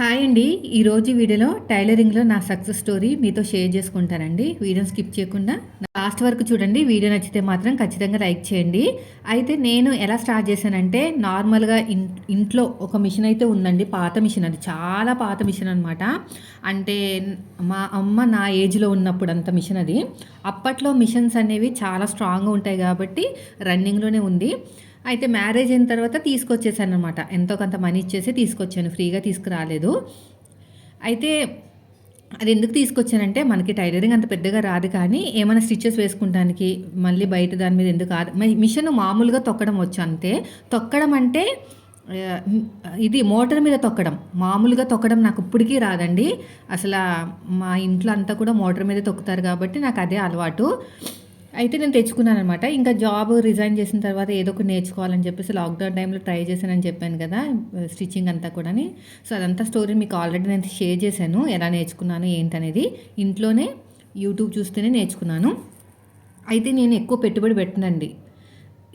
Hi అండి. ఈరోజు వీడియోలో టైలరింగ్లో నా సక్సెస్ స్టోరీ మీతో షేర్ చేసుకుంటానండి. వీడియోని స్కిప్ చేయకుండా లాస్ట్ వరకు చూడండి. వీడియో నచ్చితే మాత్రం ఖచ్చితంగా లైక్ చేయండి. అయితే నేను ఎలా స్టార్ట్ చేశానంటే నార్మల్గా ఇన్ ఇంట్లో ఒక మిషన్ అయితే ఉందండి. పాత మిషన్ అది. చాలా పాత మిషన్ అనమాట అంటే మా అమ్మ నా ఏజ్లో ఉన్నప్పుడు అంత మిషన్ అది. అప్పట్లో మిషన్స్ అనేవి చాలా స్ట్రాంగ్గా ఉంటాయి కాబట్టి రన్నింగ్లోనే ఉంది. అయితే మ్యారేజ్ అయిన తర్వాత తీసుకొచ్చేసాను అనమాట ఎంతో కొంత మనీ ఇచ్చేసి తీసుకొచ్చాను. ఫ్రీగా తీసుకురాలేదు. అయితే అది ఎందుకు తీసుకొచ్చానంటే మనకి టైలరింగ్ అంత పెద్దగా రాదు కానీ ఏమైనా స్టిచ్చెస్ వేసుకుంటానికి మళ్ళీ బయట దాని మీద ఎందుకు కాదు మిషన్ మామూలుగా తొక్కడం వచ్చు అంతే. తొక్కడం అంటే ఇది మోటార్ మీద తొక్కడం. మామూలుగా తొక్కడం నాకు ఇప్పటికీ రాదండి. అసలు మా ఇంట్లో అంతా కూడా మోటార్ మీద తొక్కుతారు కాబట్టి నాకు అదే అలవాటు. అయితే నేను తెచ్చుకున్నాను అనమాట ఇంకా జాబ్ రిజైన్ చేసిన తర్వాత ఏదో ఒకటి నేర్చుకోవాలని చెప్పేసి లాక్డౌన్ టైంలో ట్రై చేశానని చెప్పాను కదా స్టిచ్చింగ్ అంతా కూడాని. సో అదంతా స్టోరీ మీకు ఆల్రెడీ నేను షేర్ చేశాను ఎలా నేర్చుకున్నాను ఏంటనేది. ఇంట్లోనే యూట్యూబ్ చూస్తేనే నేర్చుకున్నాను. అయితే నేను ఎక్కువ పెట్టుబడి పెట్టనండి.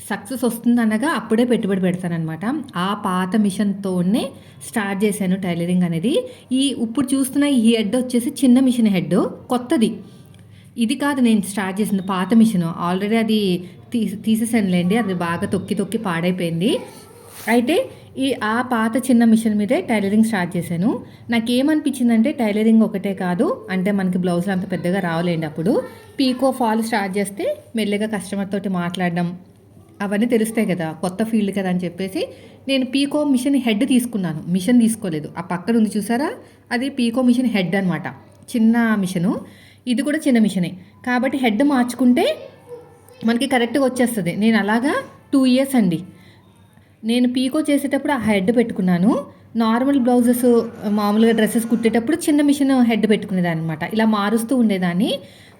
సక్సెస్ వస్తుందనగా అప్పుడే పెట్టుబడి పెడతానమాట ఆ పాత మిషన్తోనే స్టార్ట్ చేశాను టైలరింగ్ అనేది. ఈ ఇప్పుడు చూస్తున్న ఈ హెడ్ వచ్చేసి చిన్న మిషన్ హెడ్ కొత్తది. ఇది కాదు నేను స్టార్ట్ చేసింది పాత మిషన్. ఆల్రెడీ అది తీ తీసేసానులేండి అది బాగా తొక్కి తొక్కి పాడైపోయింది. అయితే ఈ ఆ పాత చిన్న మిషన్ మీదే టైలరింగ్ స్టార్ట్ చేశాను. నాకు ఏమనిపించిందంటే టైలరింగ్ ఒకటే కాదు అంటే మనకి బ్లౌజులు అంత పెద్దగా రావలేండి అప్పుడు. పీకో ఫాల్ స్టార్ట్ చేస్తే మెల్లగా కస్టమర్ తోటి మాట్లాడడం అవన్నీ తెలుస్తాయి కదా కొత్త ఫీల్డ్ కదా అని చెప్పేసి నేను పీకో మిషన్ హెడ్ తీసుకున్నాను. మిషన్ తీసుకోలేదు. ఆ పక్కన ఉంది చూసారా? అది పీకో మిషన్ హెడ్ అనమాట చిన్న మిషను. ఇది కూడా చిన్న మిషనే. కాబట్టి హెడ్ మార్చుకుంటే మనకి కరెక్ట్గా వచ్చేస్తుంది. నేను అలాగా టూ ఇయర్స్ అండి. నేను పీకో చేసేటప్పుడు ఆ హెడ్ పెట్టుకున్నాను. నార్మల్ బ్లౌజెస్ మామూలుగా డ్రెస్సెస్ కుట్టేటప్పుడు చిన్న మిషన్ హెడ్ పెట్టుకునేదాన్ని అనమాట ఇలా మారుస్తూ ఉండేదాన్ని.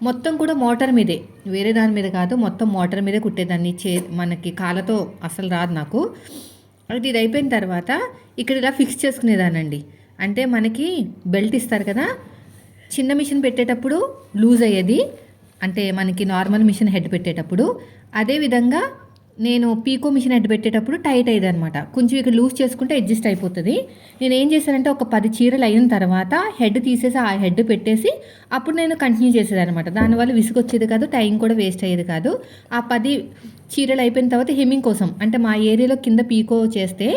మొత్తం కూడా మోటార్ మీదే. వేరే దాని మీద కాదు మొత్తం మోటార్ మీదే కుట్టేదాన్ని. చే మనకి కాళ్ళతో అసలు రాదు నాకు. అది ఇది అయిపోయిన తర్వాత ఇక్కడ ఇలా ఫిక్స్ చేసుకునేదానండి అంటే మనకి బెల్ట్ ఇస్తారు కదా చిన్న మిషన్ పెట్టేటప్పుడు లూజ్ అయ్యేది. అంటే మనకి నార్మల్ మిషన్ హెడ్ పెట్టేటప్పుడు. అదేవిధంగా నేను పీకో మిషన్ హెడ్ పెట్టేటప్పుడు టైట్ అయ్యేది అనమాట కొంచెం ఇక్కడ లూజ్ చేసుకుంటే అడ్జస్ట్ అయిపోతుంది. నేను ఏం చేశానంటే ఒక పది చీరలు అయిన తర్వాత హెడ్ తీసేసి ఆ హెడ్ పెట్టేసి అప్పుడు నేను కంటిన్యూ చేసేది అనమాట దానివల్ల విసుగొచ్చేది కాదు టైం కూడా వేస్ట్ అయ్యేది కాదు. ఆ పది చీరలు అయిపోయిన తర్వాత హెమ్మింగ్ కోసం అంటే మా ఏరియాలో కింద పీకో చేస్తే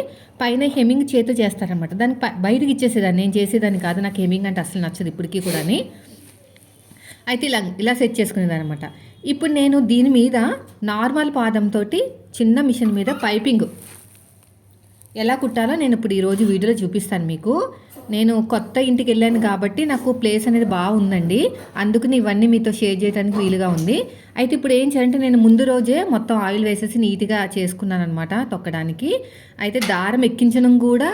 పైన హెమ్మింగ్ చేతితో చేస్తారనమాట దానికి బయటకి ఇచ్చేసేదాన్ని నేను చేసేదాన్ని కాదు నాకు హెమ్మింగ్ అంటే అసలు నచ్చదు ఇప్పటికీ కూడా అయితే ఇలా ఇలా సెట్ చేసుకునేదనమాట ఇప్పుడు నేను దీని మీద నార్మల్ పాదంతో చిన్న మిషన్ మీద పైపింగ్ ఎలా కుట్టాలో నేను ఇప్పుడు ఈరోజు వీడియోలో చూపిస్తాను మీకు. నేను కొత్త ఇంటికి వెళ్ళాను కాబట్టి నాకు ప్లేస్ అనేది బాగుందండి. అందుకని ఇవన్నీ మీతో షేర్ చేయడానికి వీలుగా ఉంది. అయితే ఇప్పుడు ఏం చేయాలంటే నేను ముందు రోజే మొత్తం ఆయిల్ వేసేసి నీట్గా చేసుకున్నాను అనమాట తొక్కడానికి. అయితే దారం ఎక్కించడం కూడా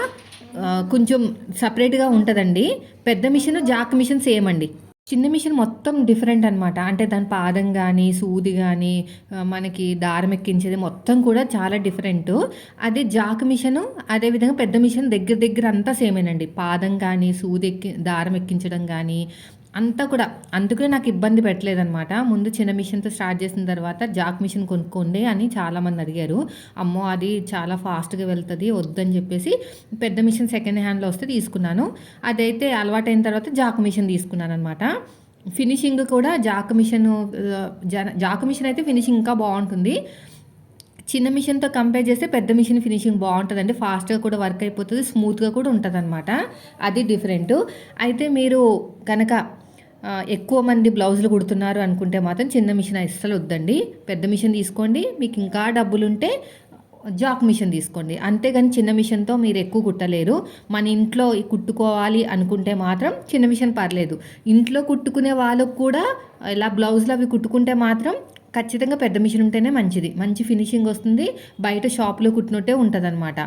కొంచెం సపరేట్గా ఉంటుందండి. పెద్ద మిషన్ జాక్ మిషన్ సేమ్ అండి. చిన్న మిషన్ మొత్తం డిఫరెంట్ అనమాట అంటే దాని పాదం కానీ సూది కానీ మనకి దారం ఎక్కించేది మొత్తం కూడా చాలా డిఫరెంట్. అదే జాక్ మిషను అదేవిధంగా పెద్ద మిషన్ దగ్గర దగ్గర అంతా సేమేనండి. పాదం కానీ సూది ఎక్కి దారం ఎక్కించడం కానీ అంతా కూడా అందుకనే నాకు ఇబ్బంది పెట్టలేదనమాట ముందు చిన్న మిషన్తో స్టార్ట్ చేసిన తర్వాత జాక్ మిషన్ కొనుక్కోండి అని చాలామంది అడిగారు. అమ్మో అది చాలా ఫాస్ట్గా వెళ్తుంది వద్దని చెప్పేసి పెద్ద మిషన్ సెకండ్ హ్యాండ్లో వస్తే తీసుకున్నాను. అదైతే అలవాటైన తర్వాత జాక్ మిషన్ తీసుకున్నాను అనమాట ఫినిషింగ్ కూడా జాక్ మిషన్ జాక్ మిషన్ అయితే ఫినిషింగ్ ఇంకా బాగుంటుంది. చిన్న మిషన్తో కంపేర్ చేస్తే పెద్ద మిషన్ ఫినిషింగ్ బాగుంటుందండి. ఫాస్ట్గా కూడా వర్క్ అయిపోతుంది స్మూత్గా కూడా ఉంటుంది అనమాట అది డిఫరెంట్. అయితే మీరు కనుక ఎక్కువ మంది బ్లౌజులు కుడుతున్నారు అనుకుంటే మాత్రం చిన్న మిషన్ అస్సలు వద్దండి. పెద్ద మిషన్ తీసుకోండి. మీకు ఇంకా డబ్బులు ఉంటే జాక్ మిషన్ తీసుకోండి. అంతేగాని చిన్న మిషన్తో మీరు ఎక్కువ కుట్టలేరు. మన ఇంట్లో కుట్టుకోవాలి అనుకుంటే మాత్రం చిన్న మిషన్ పర్లేదు. ఇంట్లో కుట్టుకునే వాళ్ళకు కూడా ఇలా బ్లౌజులు అవి కుట్టుకుంటే మాత్రం ఖచ్చితంగా పెద్ద మిషన్ ఉంటేనే మంచిది. మంచి ఫినిషింగ్ వస్తుంది. బయట షాప్లో కుట్టినట్టే ఉంటుంది అనమాట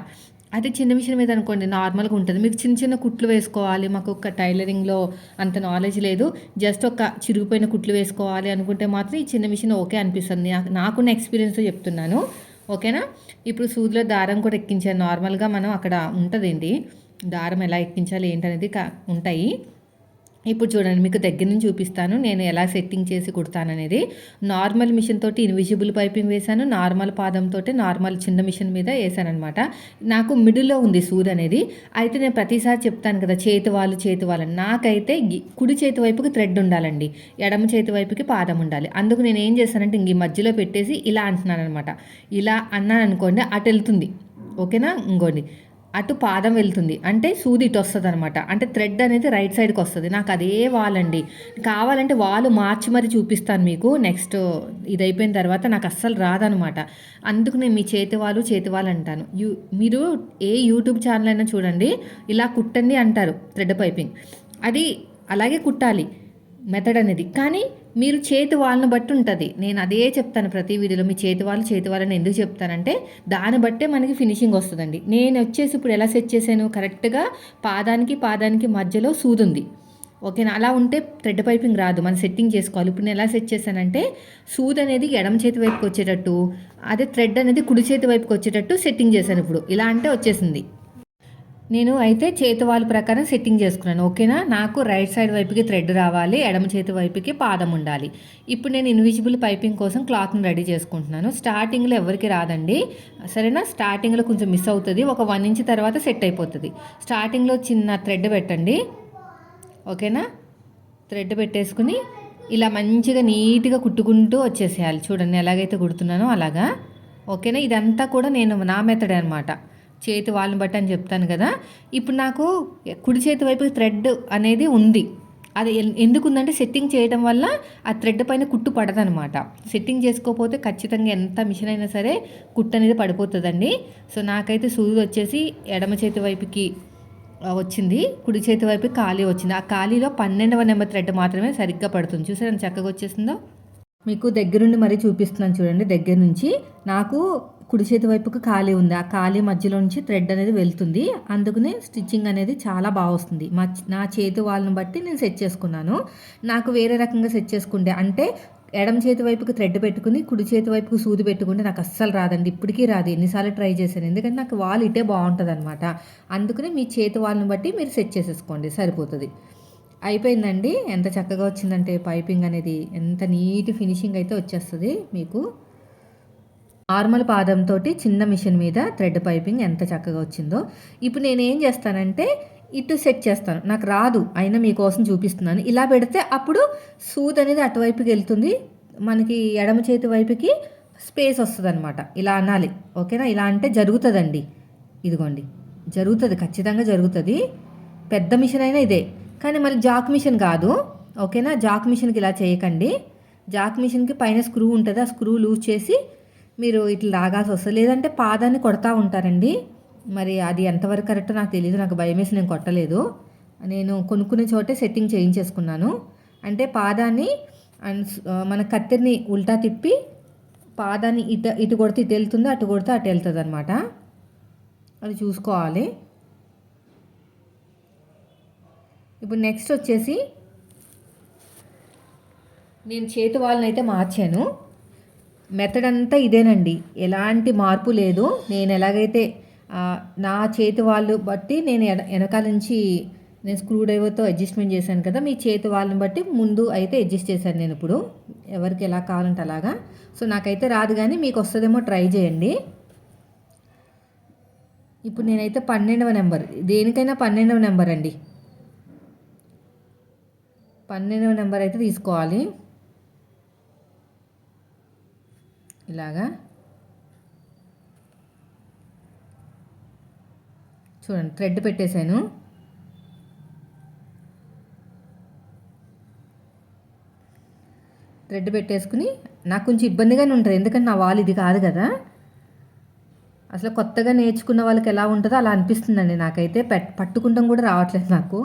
అయితే చిన్న మిషన్ మీద అనుకోండి నార్మల్గా ఉంటుంది. మీకు చిన్న చిన్న కుట్లు వేసుకోవాలి. మాకు ఒక టైలరింగ్లో అంత నాలెడ్జ్ లేదు. జస్ట్ ఒక చిరిగిపోయిన కుట్లు వేసుకోవాలి అనుకుంటే మాత్రం ఈ చిన్న మిషన్ ఓకే అనిపిస్తుంది. నాకున్న ఎక్స్పీరియన్స్తో చెప్తున్నాను. ఓకేనా? ఇప్పుడు సూదిలో దారం కూడా ఎక్కించాను. నార్మల్గా మనం అక్కడ ఉంటుందండి దారం ఎలా ఎక్కించాలి ఏంటనేది ఉంటాయి. ఇప్పుడు చూడండి మీకు దగ్గర నుంచి చూపిస్తాను. నేను ఎలా సెట్టింగ్ చేసి కుడతాననేది. నార్మల్ మిషన్ తోటి ఇన్విజిబుల్ పైపింగ్ వేశాను. నార్మల్ పాదంతో నార్మల్ చిన్న మిషన్ మీద వేసాను అనమాట నాకు మిడిల్లో ఉంది సూది అనేది. అయితే నేను ప్రతిసారి చెప్తాను కదా చేతి వాళ్ళు చేతి వాళ్ళు నాకైతే కుడి చేతి వైపుకి థ్రెడ్ ఉండాలండి. ఎడమ చేతి వైపుకి పాదం ఉండాలి. అందుకు నేను ఏం చేశానంటే ఇంక ఈ మధ్యలో పెట్టేసి ఇలా అంటున్నాను అనమాట ఇలా అన్నాను అనుకోండి అటు వెళ్తుంది. ఓకేనా? ఇంకోండి. అటు పాదం వెళ్తుంది. అంటే సూది ఇటు వస్తుంది అనమాట అంటే థ్రెడ్ అనేది రైట్ సైడ్కి వస్తుంది. నాకు అదే వాలండి. కావాలంటే వాళ్ళు మార్చి మరి చూపిస్తాను మీకు. నెక్స్ట్ ఇది అయిపోయిన తర్వాత నాకు అస్సలు రాదనమాట అందుకు నేను మీ చేతి వాళ్ళు చేతి వాళ్ళు అంటాను. యూ మీరు ఏ యూట్యూబ్ ఛానల్ అయినా చూడండి. ఇలా కుట్టండి అంటారు థ్రెడ్ పైపింగ్. అది అలాగే కుట్టాలి. మెథడ్ అనేది. కానీ మీరు చేతి వాళ్ళని బట్టి ఉంటుంది. నేను అదే చెప్తాను ప్రతి వీడియోలో మీ చేతి వాళ్ళు చేతి వాళ్ళని ఎందుకు చెప్తానంటే దాన్ని బట్టే మనకి ఫినిషింగ్ వస్తుందండి. నేను వచ్చేసి ఇప్పుడు ఎలా సెట్ చేశాను? కరెక్ట్గా పాదానికి పాదానికి మధ్యలో సూదుంది. ఓకేనా? అలా ఉంటే థ్రెడ్ పైపింగ్ రాదు. మనం సెట్టింగ్ చేసుకోవాలి. ఇప్పుడు నేను ఎలా సెట్ చేశానంటే సూద్ అనేది ఎడమ చేతి వైపుకి వచ్చేటట్టు అదే థ్రెడ్ అనేది కుడి చేతి వైపుకి వచ్చేటట్టు సెట్టింగ్ చేశాను ఇప్పుడు. ఇలా అంటే వచ్చేసింది. నేను అయితే చేతి వాళ్ళ ప్రకారం సెట్టింగ్ చేసుకున్నాను ఓకేనా? నాకు రైట్ సైడ్ వైపుకి థ్రెడ్ రావాలి ఎడమ చేతి వైపుకి పాదం ఉండాలి. ఇప్పుడు నేను ఇన్విజిబుల్ పైపింగ్ కోసం క్లాత్ని రెడీ చేసుకుంటున్నాను. స్టార్టింగ్లో ఎవరికి రాదండి. సరేనా? స్టార్టింగ్లో కొంచెం మిస్ అవుతుంది. ఒక వన్ ఇంచ్ తర్వాత సెట్ అయిపోతుంది. స్టార్టింగ్లో చిన్న థ్రెడ్ పెట్టండి. ఓకేనా? థ్రెడ్ పెట్టేసుకుని ఇలా మంచిగా నీట్గా కుట్టుకుంటూ వచ్చేసేయాలి. చూడండి ఎలాగైతే కుడుతున్నానో అలాగా. ఓకేనా? ఇదంతా కూడా నేను నా మెథడ్ అనమాట చేతి వాళ్ళని బట్టి అని చెప్తాను కదా. ఇప్పుడు నాకు కుడి చేతి వైపు థ్రెడ్ అనేది ఉంది. అది ఎందుకుందంటే సెట్టింగ్ చేయడం వల్ల ఆ థ్రెడ్ పైన కుట్టు పడదనమాట. సెట్టింగ్ చేసుకోకపోతే ఖచ్చితంగా ఎంత మిషన్ అయినా సరే కుట్టు అనేది పడిపోతుందండి. సో నాకైతే సూది వచ్చేసి ఎడమ చేతి వైపుకి వచ్చింది. కుడి చేతి వైపు ఖాళీ వచ్చింది. ఆ ఖాళీలో పన్నెండవ నెంబర్ థ్రెడ్ మాత్రమే సరిగ్గా పడుతుంది. చూసారా చక్కగా వచ్చేసిందో? మీకు దగ్గరుండి మరీ చూపిస్తున్నాను చూడండి. దగ్గర నుంచి నాకు కుడి చేతి వైపుకి ఖాళీ ఉంది. ఆ ఖాళీ మధ్యలో నుంచి థ్రెడ్ అనేది వెళ్తుంది. అందుకనే స్టిచ్చింగ్ అనేది చాలా బాగా వస్తుంది. మా నా చేతి వాళ్ళని బట్టి నేను సెట్ చేసుకున్నాను. నాకు వేరే రకంగా సెట్ చేసుకుంటే అంటే ఎడమ చేతి వైపుకి థ్రెడ్ పెట్టుకుని కుడి చేతి వైపుకి సూది పెట్టుకుంటే నాకు అస్సలు రాదండి. ఇప్పటికీ రాదు. ఎన్నిసార్లు ట్రై చేశాను. ఎందుకంటే నాకు వాల్ ఇటే బాగుంటుంది అనమాట అందుకనే మీ చేతి వాళ్ళని బట్టి మీరు సెట్ చేసేసుకోండి. సరిపోతుంది. అయిపోయిందండి. ఎంత చక్కగా వచ్చిందంటే పైపింగ్ అనేది ఎంత నీట్ ఫినిషింగ్ అయితే వచ్చేస్తుంది మీకు. నార్మల్ పాదంతో చిన్న మిషన్ మీద థ్రెడ్ పైపింగ్ ఎంత చక్కగా వచ్చిందో. ఇప్పుడు నేను ఏం చేస్తానంటే ఇటు సెట్ చేస్తాను. నాకు రాదు అయినా మీకోసం చూపిస్తున్నాను. ఇలా పెడితే అప్పుడు సూద్ అనేది అటువైపుకి వెళ్తుంది. మనకి ఎడమ చేతి వైపుకి స్పేస్ వస్తుంది అనమాట ఇలా అనాలి ఓకేనా? ఇలా అంటే జరుగుతుందండి. ఇదిగోండి జరుగుతుంది ఖచ్చితంగా జరుగుతుంది. పెద్ద మిషన్ అయినా ఇదే. కానీ మరి జాక్ మిషన్ కాదు ఓకేనా? జాక్ మిషన్కి ఇలా చేయకండి. జాక్ మిషన్కి పైన స్క్రూ ఉంటుంది. ఆ స్క్రూ లూజ్ చేసి మీరు ఇట్లా లాగాల్సి వస్తుంది. లేదంటే పాదాన్ని కొడతా ఉంటారండి. మరి అది ఎంతవరకు కరెక్ట్ నాకు తెలియదు నాకు భయం వేసి నేను కొట్టలేదు. నేను కొనుక్కునే చోటే సెట్టింగ్ చేయించేసుకున్నాను. అంటే పాదాన్ని మన కత్తిరిని ఉల్టా తిప్పి పాదాన్ని ఇట ఇటు కొడితే ఇటు వెళ్తుందో అటు కొడితే అటు వెళ్తుంది అనమాట అది చూసుకోవాలి. ఇప్పుడు నెక్స్ట్ వచ్చేసి నేను చేతి వాళ్ళని అయితే మార్చాను. మెథడ్ అంతా ఇదేనండి. ఎలాంటి మార్పు లేదు. నేను ఎలాగైతే నా చేతి వాళ్ళు బట్టి నేను వెనకాల నుంచి నేను స్క్రూ డ్రైవర్తో అడ్జస్ట్మెంట్ చేశాను కదా మీ చేతి వాళ్ళని బట్టి ముందు అయితే అడ్జస్ట్ చేశాను నేను ఇప్పుడు. ఎవరికి ఎలా కావాలంటే అలాగా. సో నాకైతే రాదు కానీ మీకు వస్తుందేమో ట్రై చేయండి. ఇప్పుడు నేనైతే పన్నెండవ నెంబర్. దేనికైనా పన్నెండవ నెంబర్ అండి. పన్నెండవ నెంబర్ అయితే తీసుకోవాలి. ఇలాగా. చూడండి థ్రెడ్ పెట్టేశాను. థ్రెడ్ పెట్టేసుకుని నాకు కొంచెం ఇబ్బందిగానే ఉంటుంది ఎందుకంటే నా వాళ్ళు ఇది కాదు కదా. అసలు కొత్తగా నేర్చుకున్న వాళ్ళకి ఎలా ఉంటుందో అలా అనిపిస్తుందండి నాకైతే. పెట్ పట్టుకుంటాం కూడా రావట్లేదు నాకు.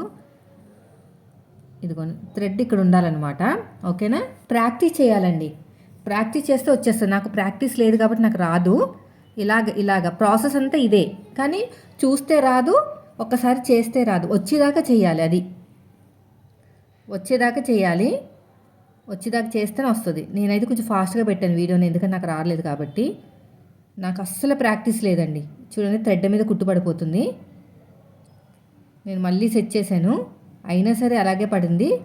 ఇదిగో థ్రెడ్ ఇక్కడ ఉండాలన్నమాట. ఓకేనా? ప్రాక్టీస్ చేయాలండి. ప్రాక్టీస్ చేస్తే వచ్చేస్తుంది. నాకు ప్రాక్టీస్ లేదు కాబట్టి నాకు రాదు. ఇలాగ ఇలాగ. ప్రాసెస్ అంతా ఇదే. కానీ చూస్తే రాదు ఒక్కసారి చేస్తే రాదు. వచ్చేదాకా చేయాలి అది. వచ్చేదాకా చేయాలి. వచ్చేదాకా చేస్తేనే వస్తుంది. నేనైతే కొంచెం ఫాస్ట్గా పెట్టాను వీడియోని ఎందుకంటే నాకు రాలేదు కాబట్టి. నాకు అస్సలు ప్రాక్టీస్ లేదండి. చూడండి థ్రెడ్ మీద కుట్టుపడిపోతుంది. నేను మళ్ళీ సెట్ చేశాను. అయినా సరే అలాగే పడింది.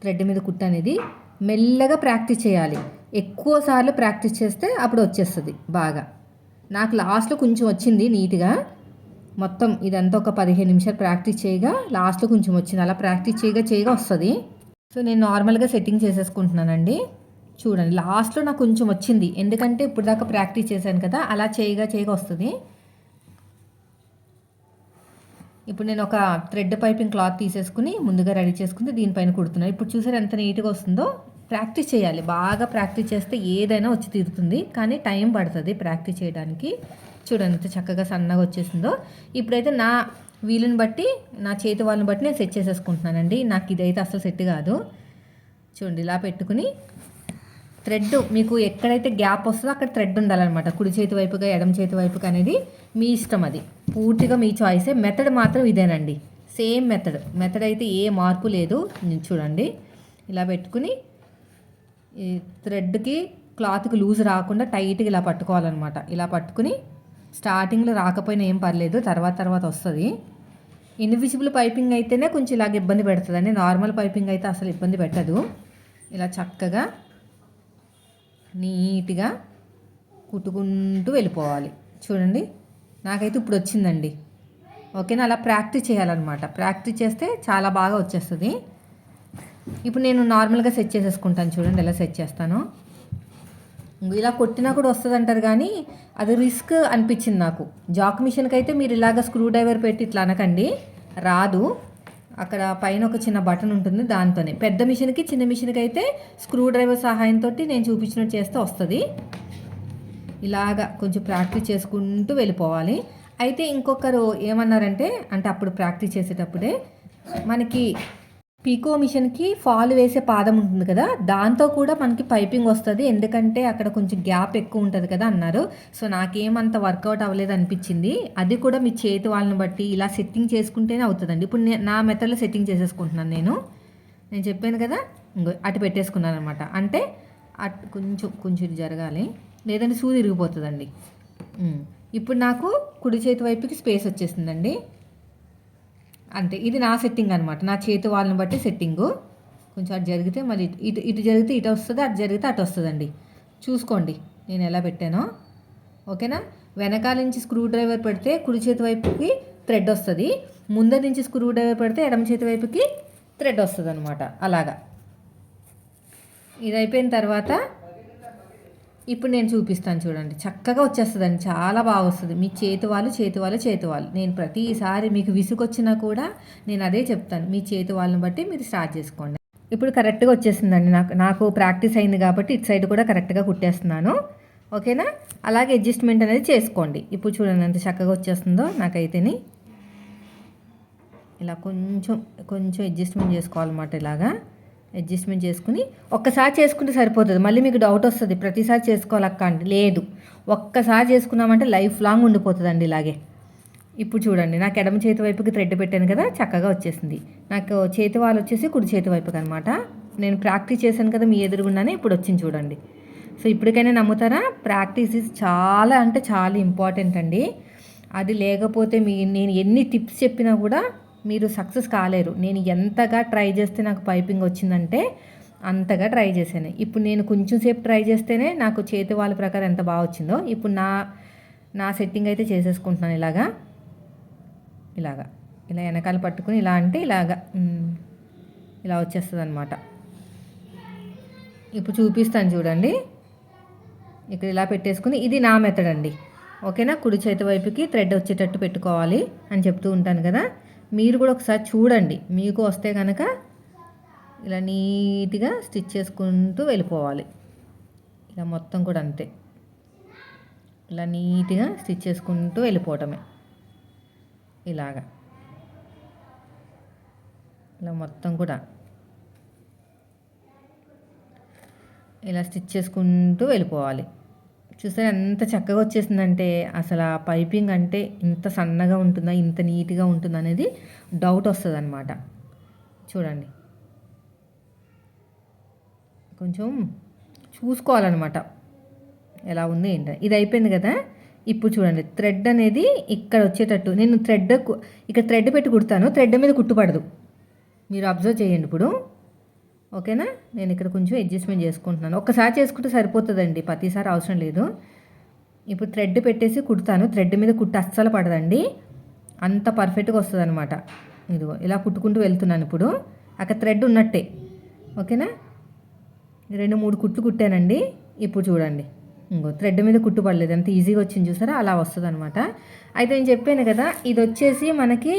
థ్రెడ్ మీద కుట్టు అనేది మెల్లగా ప్రాక్టీస్ చేయాలి. ఎక్కువసార్లు ప్రాక్టీస్ చేస్తే అప్పుడు వచ్చేస్తుంది బాగా. నాకు లాస్ట్లో కొంచెం వచ్చింది నీట్గా. మొత్తం ఇదంతా ఒక పదిహేను నిమిషాలు ప్రాక్టీస్ చేయగా లాస్ట్లో కొంచెం వచ్చింది. అలా ప్రాక్టీస్ చేయగా చేయగా వస్తుంది. సో నేను నార్మల్గా సెట్టింగ్ చేసేసుకుంటున్నానండి. చూడండి లాస్ట్లో నాకు కొంచెం వచ్చింది. ఎందుకంటే ఇప్పుడు దాకా ప్రాక్టీస్ చేశాను కదా అలా చేయగా చేయగా వస్తుంది. ఇప్పుడు నేను ఒక థ్రెడ్ పైపింగ్ క్లాత్ తీసేసుకుని ముందుగా రెడీ చేసుకుని దీనిపైన కుడుతున్నాను ఇప్పుడు చూసారు ఎంత నీట్గా వస్తుందో? ప్రాక్టీస్ చేయాలి. బాగా ప్రాక్టీస్ చేస్తే ఏదైనా వచ్చి తీరుతుంది కానీ టైం పడుతుంది ప్రాక్టీస్ చేయడానికి. చూడండి ఎంత చక్కగా సన్నగా వచ్చేసిందో. ఇప్పుడైతే నా వీలుని బట్టి నా చేతి వాళ్ళని బట్టి నేను సెట్ చేసేసుకుంటున్నానండి. నాకు ఇదైతే అసలు సెట్ కాదు. చూడండి ఇలా పెట్టుకుని థ్రెడ్ మీకు ఎక్కడైతే గ్యాప్ వస్తుందో అక్కడ థ్రెడ్ ఉండాలన్నమాట. కుడి చేతి వైపుగా ఎడమ చేతి వైపుగా అనేది మీ ఇష్టం అది. పూర్తిగా మీ చాయిసే మెథడ్ మాత్రం ఇదేనండి. సేమ్ మెథడ్ మెథడ్ అయితే ఏ మార్పు లేదు. చూడండి. ఇలా పెట్టుకుని ఈ థ్రెడ్కి క్లాత్కి లూజ్ రాకుండా టైట్గా ఇలా పట్టుకోవాలన్నమాట. ఇలా పట్టుకుని స్టార్టింగ్లో రాకపోయినా ఏం పర్లేదు తర్వాత తర్వాత వస్తుంది. ఇన్విజిబుల్ పైపింగ్ అయితేనే కొంచెం ఇలాగ ఇబ్బంది పెడుతుందండి. నార్మల్ పైపింగ్ అయితే అసలు ఇబ్బంది పెట్టదు. ఇలా చక్కగా నీట్గా కుట్టుకుంటూ వెళ్ళిపోవాలి. చూడండి నాకైతే ఇప్పుడు వచ్చిందండి. ఓకేనా? అలా ప్రాక్టీస్ చేయాలన్నమాట. ప్రాక్టీస్ చేస్తే చాలా బాగా వచ్చేస్తుంది. ఇప్పుడు నేను నార్మల్గా సెట్ చేసేసుకుంటాను చూడండి ఎలా సెట్ చేస్తాను. ఇలా కొట్టినా కూడా వస్తుంది అంటారు కానీ అది రిస్క్ అనిపించింది నాకు. జాక్ మిషన్కి అయితే మీరు ఇలాగ స్క్రూ డ్రైవర్ పెట్టి ఇట్లా అనకండి రాదు. అక్కడ పైన ఒక చిన్న బటన్ ఉంటుంది దాంతోనే. పెద్ద మిషన్కి చిన్న మిషన్కి అయితే స్క్రూ డ్రైవర్ సహాయంతో నేను చూపించినట్టు చేస్తే వస్తుంది. ఇలాగా కొంచెం ప్రాక్టీస్ చేసుకుంటూ వెళ్ళిపోవాలి. అయితే ఇంకొకరు ఏమన్నారంటే అంటే అప్పుడు ప్రాక్టీస్ చేసేటప్పుడే మనకి పీకో మిషన్కి ఫాల్ వేసే పాదం ఉంటుంది కదా దాంతో కూడా మనకి పైపింగ్ వస్తుంది. ఎందుకంటే అక్కడ కొంచెం గ్యాప్ ఎక్కువ ఉంటుంది కదా అన్నారు. సో నాకేమంత వర్కౌట్ అవ్వలేదు అనిపించింది. అది కూడా మీ చేతి వాళ్ళని బట్టి ఇలా సెట్టింగ్ చేసుకుంటేనే అవుతుందండి. ఇప్పుడు నేను నా మెథడ్లో సెట్టింగ్ చేసేసుకుంటున్నాను నేను. నేను చెప్పాను కదా ఇంకో అటు పెట్టేసుకున్నాను అనమాట అంటే అటు కొంచెం కొంచెం జరగాలి. లేదంటే సూది ఇరిగిపోతుందండి. ఇప్పుడు నాకు కుడి చేతి వైపుకి స్పేస్ వచ్చేసిందండి. అంతే. ఇది నా సెట్టింగ్ అనమాట నా చేతి వాళ్ళని బట్టి సెట్టింగు కొంచెం అటు జరిగితే మళ్ళీ ఇటు ఇటు జరిగితే ఇటు వస్తుంది అటు జరిగితే అటు వస్తుందండి. చూసుకోండి నేను ఎలా పెట్టానో. ఓకేనా? వెనకాల నుంచి స్క్రూ డ్రైవర్ పెడితే కుడి చేతి వైపుకి థ్రెడ్ వస్తుంది. ముందర నుంచి స్క్రూ డ్రైవర్ పెడితే ఎడమ చేతి వైపుకి థ్రెడ్ వస్తుంది అనమాట అలాగా. ఇది అయిపోయిన తర్వాత ఇప్పుడు నేను చూపిస్తాను చూడండి. చక్కగా వచ్చేస్తుందండి. చాలా బాగా వస్తుంది. మీ చేతి వాళ్ళు చేతి వాళ్ళు చేతి వాళ్ళు. నేను ప్రతిసారి మీకు విసుగొచ్చినా కూడా నేను అదే చెప్తాను. మీ చేతి వాళ్ళని బట్టి మీరు స్టార్ట్ చేసుకోండి. ఇప్పుడు కరెక్ట్గా వచ్చేసిందండి నాకు నాకు ప్రాక్టీస్ అయింది కాబట్టి ఇటు సైడ్ కూడా కరెక్ట్గా కుట్టేస్తున్నాను. ఓకేనా? అలాగే అడ్జస్ట్మెంట్ అనేది చేసుకోండి. ఇప్పుడు చూడండి ఎంత చక్కగా వచ్చేస్తుందో నాకైతేని. ఇలా కొంచెం కొంచెం అడ్జస్ట్మెంట్ చేసుకోవాలన్నమాట ఇలాగా. అడ్జస్ట్మెంట్ చేసుకుని ఒక్కసారి చేసుకుంటే సరిపోతుంది. మళ్ళీ మీకు డౌట్ వస్తుంది ప్రతిసారి చేసుకోవాలక్కండి లేదు. ఒక్కసారి చేసుకున్నామంటే లైఫ్ లాంగ్ ఉండిపోతుందండి ఇలాగే. ఇప్పుడు చూడండి నాకు ఎడమ చేతి వైపుకి థ్రెడ్ పెట్టాను కదా చక్కగా వచ్చేసింది. నాకు చేతి వాళ్ళు వచ్చేసి కుడి చేతి వైపుకి అనమాట నేను ప్రాక్టీస్ చేశాను కదా మీ ఎదురుగుండానే ఇప్పుడు వచ్చింది చూడండి. సో ఇప్పటికైనా నమ్ముతారా? ప్రాక్టీస్ ఇస్ చాలా అంటే చాలా ఇంపార్టెంట్ అండి. అది లేకపోతే మీ నేను ఎన్ని టిప్స్ చెప్పినా కూడా మీరు సక్సెస్ కాలేరు. నేను ఎంతగా ట్రై చేస్తే నాకు పైపింగ్ వచ్చిందంటే అంతగా ట్రై చేశాను. ఇప్పుడు నేను కొంచెం సేపు ట్రై చేస్తేనే నాకు చేతి వాళ్ళ ప్రకారం ఎంత బాగా వచ్చిందో ఇప్పుడు నా నా సెట్టింగ్ అయితే చేసేసుకుంటున్నాను ఇలాగా. ఇలాగా. ఇలా వెనకాల పట్టుకుని ఇలా అంటే ఇలాగా ఇలా వచ్చేస్తుంది అనమాట ఇప్పుడు చూపిస్తాను చూడండి. ఇక్కడ ఇలా పెట్టేసుకుని ఇది నా మెథడ్ అండి. ఓకేనా? కుడి చేతి వైపుకి థ్రెడ్ వచ్చేటట్టు పెట్టుకోవాలి అని చెప్తూ ఉంటాను కదా. మీరు కూడా ఒకసారి చూడండి. మీకు వస్తే కనుక ఇలా నీట్గా స్టిచ్ చేసుకుంటూ వెళ్ళిపోవాలి. ఇలా మొత్తం కూడా అంతే. ఇలా నీట్గా స్టిచ్ చేసుకుంటూ వెళ్ళిపోవటమే. ఇలాగా. ఇలా మొత్తం కూడా. ఇలా స్టిచ్ చేసుకుంటూ వెళ్ళిపోవాలి. చూస్తే ఎంత చక్కగా వచ్చేసిందంటే అసలు ఆ పైపింగ్ అంటే ఇంత సన్నగా ఉంటుందా ఇంత నీట్గా ఉంటుందా అనేది డౌట్ వస్తుంది అనమాట చూడండి. కొంచెం చూసుకోవాలన్నమాట. ఎలా ఉంది ఏంటంటే ఇది అయిపోయింది కదా? ఇప్పుడు చూడండి. థ్రెడ్ అనేది ఇక్కడ వచ్చేటట్టు. నేను థ్రెడ్ ఇక్కడ థ్రెడ్ పెట్టి కుడతాను. థ్రెడ్ మీద కుట్టుపడదు మీరు అబ్జర్వ్ చేయండి ఇప్పుడు. ఓకేనా? నేను ఇక్కడ కొంచెం అడ్జస్ట్మెంట్ చేసుకుంటున్నాను. ఒక్కసారి చేసుకుంటే సరిపోతుందండి. ప్రతిసారి అవసరం లేదు. ఇప్పుడు థ్రెడ్ పెట్టేసి కుడతాను. థ్రెడ్ మీద కుట్టు అస్సలు పడదండి. అంత పర్ఫెక్ట్గా వస్తుంది అనమాట ఇదిగో ఇలా కుట్టుకుంటూ వెళ్తున్నాను ఇప్పుడు. అక్కడ థ్రెడ్ ఉన్నట్టే. ఓకేనా? రెండు మూడు కుట్లు కుట్టానండి. ఇప్పుడు చూడండి. ఇంకో థ్రెడ్ మీద కుట్టు పడలేదు. ఎంత ఈజీగా వచ్చింది చూసారా? అలా వస్తుంది అనమాట అయితే నేను చెప్పాను కదా ఇది వచ్చేసి మనకి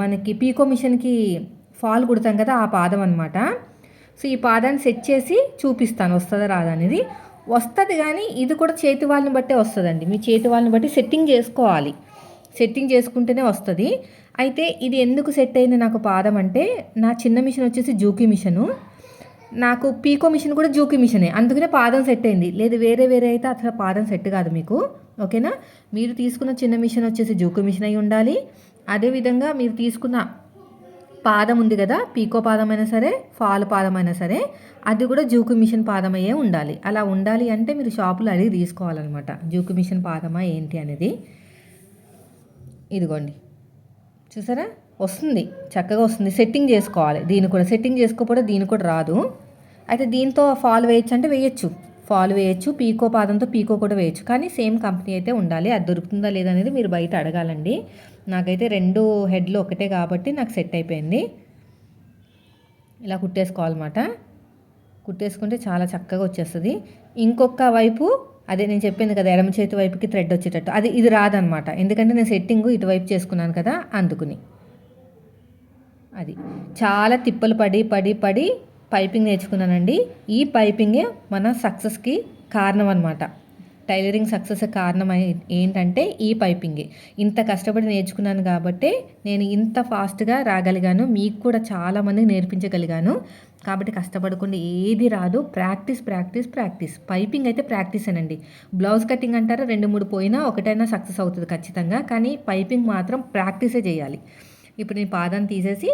మనకి పీకో మిషన్కి ఫాల్ కుడతాం కదా ఆ పాదం అనమాట సో ఈ పాదాన్ని సెట్ చేసి చూపిస్తాను. వస్తుందా రాదా అనేది. వస్తుంది కానీ ఇది కూడా చేతి వాళ్ళని బట్టే వస్తుందండి. మీ చేతి వాళ్ళని బట్టి సెట్టింగ్ చేసుకోవాలి. సెట్టింగ్ చేసుకుంటేనే వస్తుంది. అయితే ఇది ఎందుకు సెట్ అయింది నాకు పాదం అంటే నా చిన్న మిషన్ వచ్చేసి జూకీ మిషను. నాకు పీకో మిషన్ కూడా జూకీ మిషనే. అందుకనే పాదం సెట్ అయింది. లేదు వేరే వేరే అయితే అసలు పాదం సెట్ కాదు మీకు. ఓకేనా? మీరు తీసుకున్న చిన్న మిషన్ వచ్చేసి జూకీ మిషన్ అయి ఉండాలి. అదేవిధంగా మీరు తీసుకున్న పాదం ఉంది కదా పీకో పాదం అయినా సరే ఫాల్ పాదం అయినా సరే అది కూడా జూకు మిషన్ పాదమయ్యే ఉండాలి. అలా ఉండాలి అంటే మీరు షాపులో అడిగి తీసుకోవాలన్నమాట. జూకు మిషన్ పాదమా ఏంటి అనేది. ఇదిగోండి. చూసారా? వస్తుంది. చక్కగా వస్తుంది. సెట్టింగ్ చేసుకోవాలి. దీన్ని కూడా సెట్టింగ్ చేసుకోకపోతే దీని కూడా రాదు. అయితే దీంతో ఫాల్ వేయచ్చు అంటే వేయచ్చు. ఫాల్ వేయచ్చు పీకో పాదంతో పీకో కూడా వేయచ్చు. కానీ సేమ్ కంపెనీ అయితే ఉండాలి. అది దొరుకుతుందా లేదనేది మీరు బయట అడగాలండి. నాకైతే రెండు హెడ్లు ఒకటే కాబట్టి నాకు సెట్ అయిపోయింది. ఇలా కుట్టేసుకోవాలన్నమాట. కుట్టేసుకుంటే చాలా చక్కగా వచ్చేస్తుంది. ఇంకొక వైపు అదే నేను చెప్పింది కదా ఎడమ చేతి వైపుకి థ్రెడ్ వచ్చేటట్టు. అది ఇది రాదనమాట ఎందుకంటే నేను సెట్టింగ్ ఇటువైపు చేసుకున్నాను కదా అందుకుని. అది. చాలా తిప్పలు పడి పడి పడి పైపింగ్ నేర్చుకున్నానండి. ఈ పైపింగే మన సక్సెస్కి కారణం అనమాట టైలరింగ్ సక్సెస్ కారణం ఏంటంటే ఈ పైపింగే. ఇంత కష్టపడి నేర్చుకున్నాను కాబట్టి నేను ఇంత ఫాస్ట్గా రాగలిగాను. మీకు కూడా చాలామందికి నేర్పించగలిగాను. కాబట్టి కష్టపడకుండా ఏది రాదు. Practice practice practice. పైపింగ్ అయితే ప్రాక్టీస్ అనండి బ్లౌజ్ కటింగ్ అంటారా రెండు మూడు పోయినా ఒకటైనా సక్సెస్ అవుతుంది ఖచ్చితంగా. కానీ పైపింగ్ మాత్రం ప్రాక్టీసే చేయాలి. ఇప్పుడు నేను పాదం తీసేసి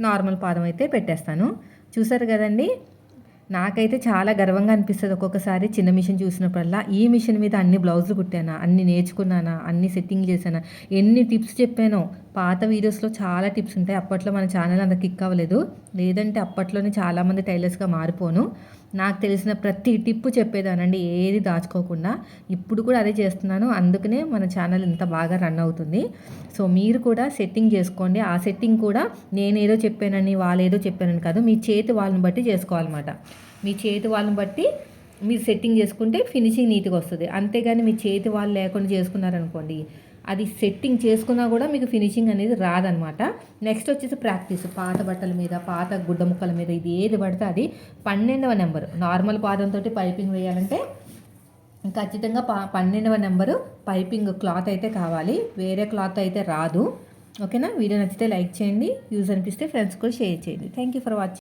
నార్మల్ పాదం అయితే పెట్టేస్తాను. చూసారు కదండి? నాకైతే చాలా గర్వంగా అనిపిస్తుంది ఒక్కొక్కసారి చిన్న మిషన్ చూసినప్పుడల్లా. ఈ మిషన్ మీద అన్ని బ్లౌజులు కుట్టానా? అన్ని నేర్చుకున్నానా? అన్ని సెట్టింగ్ చేశానా? ఎన్ని టిప్స్ చెప్పానో? పాత వీడియోస్లో చాలా టిప్స్ ఉంటాయి. అప్పట్లో మన ఛానల్ అంత కిక్ అవ్వలేదు. లేదంటే అప్పట్లోనే చాలామంది టైలర్స్గా మారిపోను. నాకు తెలిసిన ప్రతి టిప్పు చెప్పేదానండి ఏది దాచుకోకుండా. ఇప్పుడు కూడా అదే చేస్తున్నాను. అందుకనే మన ఛానల్ ఇంత బాగా రన్ అవుతుంది. సో మీరు కూడా సెట్టింగ్ చేసుకోండి. ఆ సెట్టింగ్ కూడా నేనేదో చెప్పానని వాళ్ళు ఏదో చెప్పానని కాదు మీ చేతి వాళ్ళని బట్టి చేసుకోవాలన్నమాట. మీ చేతి వాళ్ళని బట్టి మీరు సెట్టింగ్ చేసుకుంటే ఫినిషింగ్ నీట్గా వస్తుంది. అంతేగాని మీ చేతి వాళ్ళు లేకుండా చేసుకున్నారనుకోండి అది సెట్టింగ్ చేసుకున్నా కూడా మీకు ఫినిషింగ్ అనేది రాదనమాట. నెక్స్ట్ వచ్చేసి ప్రాక్టీస్ పాత బట్టల మీద పాత గుడ్డ ముక్కల మీద ఇది ఏది పడితే అది పన్నెండవ నెంబర్ నార్మల్ పాదంతో పైపింగ్ వేయాలంటే ఖచ్చితంగా పా పన్నెండవ నెంబరు పైపింగ్ క్లాత్ అయితే కావాలి. వేరే క్లాత్ అయితే రాదు. ఓకేనా వీడియో నచ్చితే లైక్ చేయండి. యూజ్ అనిపిస్తే ఫ్రెండ్స్ కూడా షేర్ చేయండి. Thank you for watching